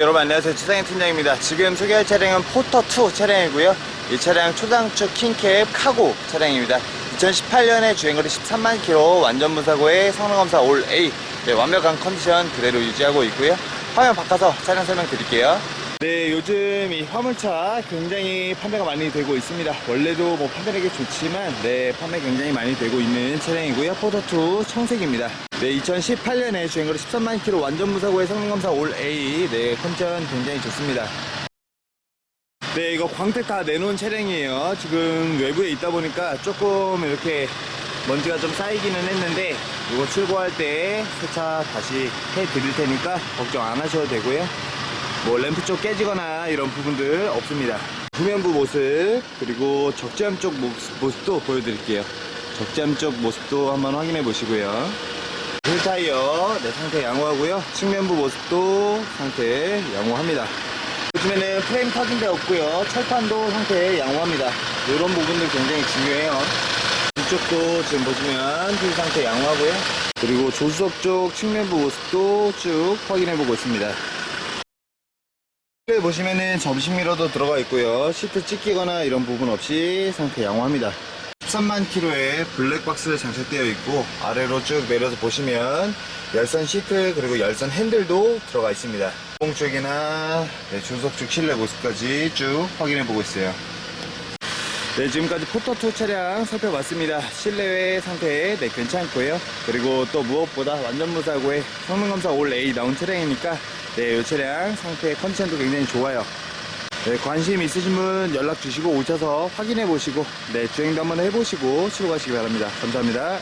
여러분 안녕하세요. 지상현 팀장입니다. 지금 소개할 차량은 포터2 차량이고요. 이 차량 초당축 킹캡 카고 차량입니다. 2018년에 주행거리 13만 킬로 완전 무사고의 성능검사 올 A. 네, 완벽한 컨디션 그대로 유지하고 있고요. 화면 바꿔서 차량 설명 드릴게요 네 요즘 이 화물차 굉장히 판매가 많이 되고 있습니다. 원래도 뭐 판매력이 좋지만 네 판매 굉장히 많이 되고 있는 차량이고요. 포터2 청색입니다. 네 2018년에 주행거리 13만 킬로 완전 무사고의 성능검사 올 A. 네 컨디션 굉장히 좋습니다. 네, 이거 광택 다 내놓은 차량이에요. 지금 외부에 있다 보니까 조금 이렇게 먼지가 좀 쌓이기는 했는데 이거 출고할 때 세차 다시 해 드릴 테니까 걱정 안 하셔도 되고요. 뭐 램프 쪽 깨지거나 이런 부분들 없습니다. 후면부 모습 그리고 적재함 쪽 모습- 모습 도 보여드릴게요. 적재함 쪽 모습도 한번 확인해 보시고요. 휠 타이어 네, 상태 양호하고요. 측면부 모습도 상태 양호합니다. 요즘에는 프레임 터진 데 없고요. 철판도 상태 양호합니다. 이런 부분들 굉장히 중요해요. 이쪽도 지금 보시면 휠 상태 양호하고요. 그리고 조수석 쪽 측면부 모습도 쭉 확인해 보고 있습니다. 네, 보시면은 점심 미러도 들어가 있고요. 시트 찢기거나 이런 부분 없이 상태 양호합니다. 13만 킬로의 블랙박스 장착되어 있고 아래로 쭉 내려서 보시면 열선 시트 그리고 열선 핸들도 들어가 있습니다. 공 쪽이나 네, 조석 쪽 실내 모습까지 쭉 확인해 보고 있어요. 네, 지금까지 포터2 차량 살펴봤습니다. 실내외 상태 네, 괜찮고요. 그리고 또 무엇보다 완전 무사고의 성능검사 올 A 나온 차량이니까 네, 이 차량 상태 컨디션도 굉장히 좋아요. 네, 관심 있으신 분 연락 주시고 오셔서 확인해 보시고 네, 주행도 한번 해보시고 치러 가시기 바랍니다. 감사합니다.